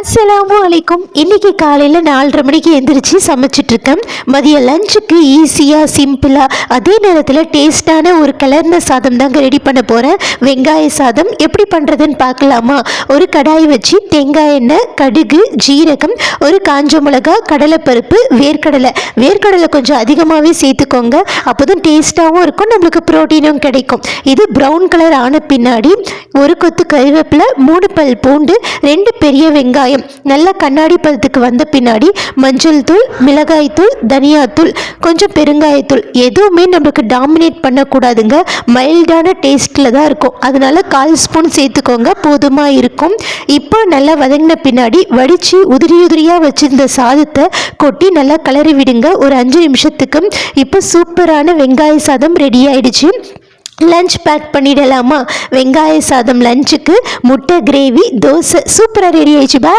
அஸ்லாம் வலைக்கும் இன்னைக்கு காலையில் நாலரை மணிக்கு எந்திரிச்சு சமைச்சிட்டு இருக்கேன். மதிய லஞ்சுக்கு ஈஸியாக சிம்பிளாக அதே நேரத்தில் டேஸ்டான ஒரு கலர்ன சாதம் தாங்க ரெடி பண்ண போகிறேன் வெங்காய சாதம் எப்படி பண்ணுறதுன்னு பார்க்கலாமா? ஒரு கடாய் வச்சு தேங்காய் எண்ணெய் கடுகு ஜீரகம் ஒரு காஞ்ச மிளகா கடலைப்பருப்பு வேர்க்கடலை. வேர்க்கடலை கொஞ்சம் அதிகமாகவே சேர்த்துக்கோங்க. அப்போ தான் டேஸ்ட்டாகவும் இருக்கும் நம்மளுக்கு ப்ரோட்டீனும் கிடைக்கும். இது ப்ரௌன் கலர் ஆன பின்னாடி ஒரு கொத்து கருவேப்பிலை மூணு பல் பூண்டு ரெண்டு பெரிய வெங்காயம் நல்லா கண்ணாடி பதத்துக்கு வந்த பின்னாடி மஞ்சள் தூள் மிளகாய் தூள் தனியாத்தூள் கொஞ்சம் பெருங்காயத்தூள் எதுவுமே நம்மளுக்கு டாமினேட் பண்ணக்கூடாதுங்க. மைல்டான டேஸ்ட்டில் தான் இருக்கும். அதனால கால் ஸ்பூன் சேர்த்துக்கோங்க. போதுமாக இருக்கும். இப்போ நல்லா வதங்கின பின்னாடி வடித்து உதிரி உதிரியாக வச்சுருந்த சாதத்தை கொட்டி நல்லா கிளறி விடுங்க. ஒரு அஞ்சு நிமிஷத்துக்கு. இப்போ சூப்பரான வெங்காய சாதம் ரெடி ஆயிடுச்சு. லஞ்ச் பேக் பண்ணிடலாமா? வெங்காய சாதம் லஞ்சுக்கு முட்டை கிரேவி தோசை சூப்பராக ரெடி ஆயிடுச்சு. பா